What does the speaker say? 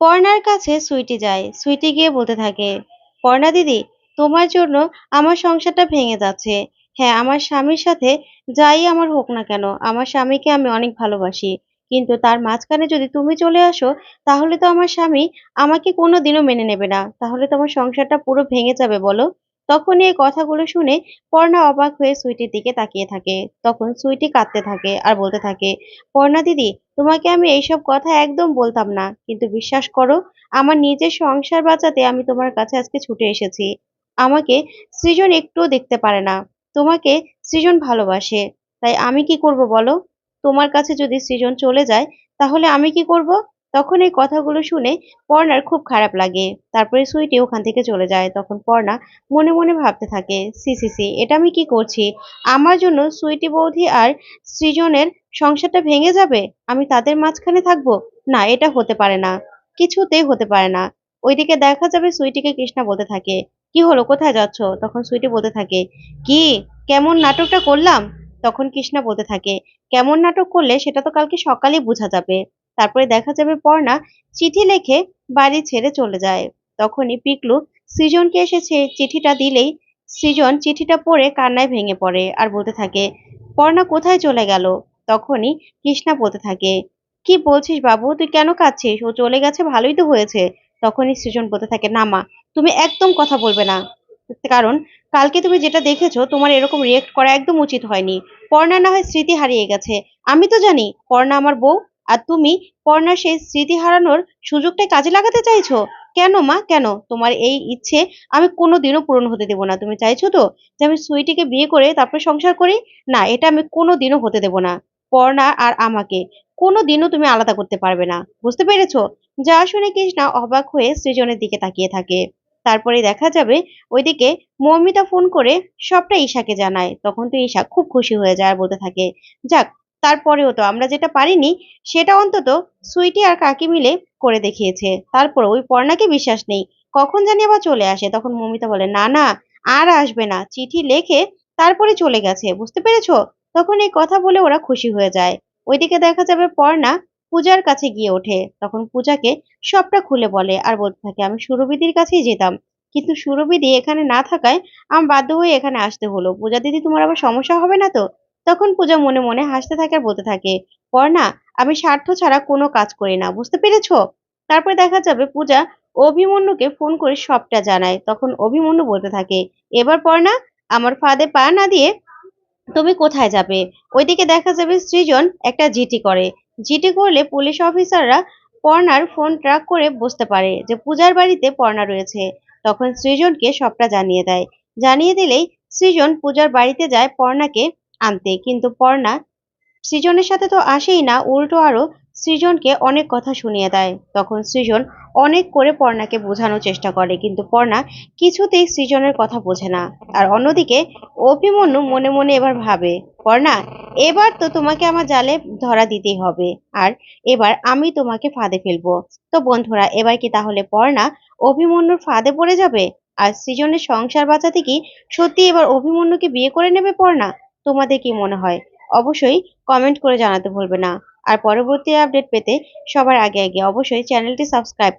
পর্ণার কাছে সুইটি যায়। সুইটি গিয়ে বলতে থাকে, পর্ণা দিদি, তোমার জন্য আমার সংসারটা ভেঙে যাচ্ছে। হ্যাঁ আমার স্বামীর সাথে যাই আমার হোক না কেন, আমার স্বামীকে আমি অনেক ভালোবাসি। কিন্তু তার মাঝখানে যদি তুমি চলে আসো, তাহলে তো আমার স্বামী আমাকে কোনো দিনও মেনে নেবে না। তাহলে তো আমার সংসারটা পুরো ভেঙে যাবে, বলো। তখনই এই কথাগুলো শুনে পর্ণা অবাক হয়ে সুইটির দিকে তাকিয়ে থাকে। তখন সুইটি কাঁদতে থাকে আর বলতে থাকে, পর্ণা দিদি, তোমাকে আমি এইসব কথা একদম বলতাম না। কিন্তু বিশ্বাস করো, আমার নিজের সংসার বাঁচাতে আমি তোমার কাছে আজকে ছুটে এসেছি। আমাকে সৃজন একটুও দেখতে পারে না। তোমাকে সৃজন ভালোবাসে। তাই আমি কি করব বলো? তোমার কাছে যদি সৃজন চলে যায়, তাহলে আমি কি করব? তখন এই কথাগুলো শুনে পর্ণার খুব খারাপ লাগে। তারপরে সুইটি ওখান থেকে চলে যায়। তখন পর্ণা মনে মনে ভাবতে থাকে সি সি সি এটা আমি কি করছি? আমার জন্য সুইটি বৌদি আর সৃজনের সংসারটা ভেঙে যাবে? আমি তাদের মাঝখানে থাকব? না, এটা হতে পারে না। কিছুতেই হতে পারে না। ওইদিকে দেখা যাবে সুইটিকে কৃষ্ণা বলতে থাকে, কি হলো? কোথায় যাচ্ছ? তখন সুইটি বলতে থাকে, কি? কেমন নাটকটা করলাম? তখন কৃষ্ণা বলতে থাকে, কেমন নাটক করলে সেটা তো কালকে সকালেই বোঝা যাবে। তারপরে দেখা যাবে পর্ণা চিঠি লিখে বাড়ি ছেড়ে চলে যায়। তখনই পিকলু সৃজনকে এসে চিঠিটা দিলেই সৃজন চিঠিটা পড়ে কান্নায় ভেঙে পড়ে আর বলতে থাকে, পর্ণা কোথায় চলে গেল? তখনই কৃষ্ণা বলতে থাকে, কি বলছিস বাবু? তুই কেন কাঁদছিস? ও চলে গেছে ভালোই তো হয়েছে। তখনই সৃজন বলতে থাকে, না মা, তুমি একদম কথা বলবে না। কারণ কালকে তুমি যেটা দেখেছ, তোমার এরকম রিয়েক্ট করা একদম উচিত হয়নি। পর্ণা না হয় স্মৃতি হারিয়ে গেছে। আমি তো জানি পর্ণা আমার বউ আর তুমি পর্ণার সেই স্মৃতি হারানোর সুযোগটা কাজে লাগাতে চাইছো? কেন মা? কেন? তোমার এই ইচ্ছে আমি কোনোদিনও পূরণ হতে দেবো না। তুমি চাইছো তো যে আমি সুইটিকে বিয়ে করে তারপরে সংসার করি? না, এটা আমি কোনোদিনও হতে দেবো না। পর্ণা আর আমাকে কোনোদিনও তুমি আলাদা করতে পারবে না। বুঝতে পেরেছ? যা শুনে কৃষ্ণা অবাক হয়ে সৃজনের দিকে তাকিয়ে থাকে। তারপরে দেখা যাবে ওইদিকে মৌমিতা ফোন করে সবটা ঈশাকে জানায়। তখন তো ঈশা খুব খুশি হয়ে যায় আর বলতে থাকে। যাক তারপরেও তো আমরা যেটা পারিনি, সেটা অন্তত সুইটি আর কাকি মিলে করে দেখিয়েছে। তারপর ওই পর্ণাকে বিশ্বাস নেই। কখন জানি আবার চলে আসে। তখন মমিতা বলে, না না, আর আসবে না। চিঠি লেখে তারপরে চলে গেছে। বুঝতে পেরেছ? তখন এই কথা বলে ওরা খুশি হয়ে যায়। ওইদিকে দেখা যাবে পর্ণা পূজার কাছে গিয়ে ওঠে। তখন পূজাকে সবটা খুলে বলে আর বলতে থাকে, আমি সুরবিদির কাছেই যেতাম। কিন্তু সুরবিদি এখানে না থাকায় আমি বাধ্য হয়ে এখানে আসতে হলো। পূজা দিদি, তোমার আবার সমস্যা হবে না তো? তখন পূজা মনে মনে হাসতে থাকে আর বলতে থাকে পর্ণা আমি স্বার্থ ছাড়া কোনো কাজ করি না, বুঝতে পেরেছ? তারপরে দেখা যাবে পূজা অভিমন্যুকে ফোন করে সবটা জানায়। তখন অভিমন্যু বলতে থাকে, এবার পর্ণা আমার ফাঁদে পা না দিয়ে তুমি কোথায় যাবে? ওইদিকে দেখা যাবে সৃজন একটা জিটি করে। জিটি করলে পুলিশ অফিসাররা পর্ণার ফোন ট্র্যাক করে বুঝতে পারে যে পূজার বাড়িতে পর্ণা রয়েছে। তখন সৃজনকে সবটা জানিয়ে দেয়। জানিয়ে দিলেই সৃজন পূজার বাড়িতে যায় পর্ণাকে আনতে। কিন্তু পর্ণা সৃজনের সাথে তো আসেই না, উল্টো আরও সৃজনকে অনেক কথা শুনিয়ে দেয়। তখন সৃজন অনেক করে পর্ণাকে বোঝানোর চেষ্টা করে, কিন্তু পর্ণা কিছুতেই সৃজনের কথা বোঝে না। আর অন্যদিকে, অভিমন্যু মনে মনে এবার ভাবে, পর্ণা, এবার তো তোমাকে আমার জালে ধরা দিতেই হবে, আর এবার আমি তোমাকে ফাঁদে ফেলব। তো বন্ধুরা, এবার কি তাহলে পর্ণা অভিমন্যুর ফাঁদে পড়ে যাবে? আর সৃজনের সংসার বাঁচাতে কি সত্যি এবার অভিমন্যুকে বিয়ে করে নেবে পর্ণা? তোমাদের কি মনে হয়? অবশ্যই কমেন্ট করে জানাতে ভুলবে না। আর পরবর্তী আপডেট পেতে সবার আগে আগে অবশ্যই চ্যানেলটি সাবস্ক্রাইব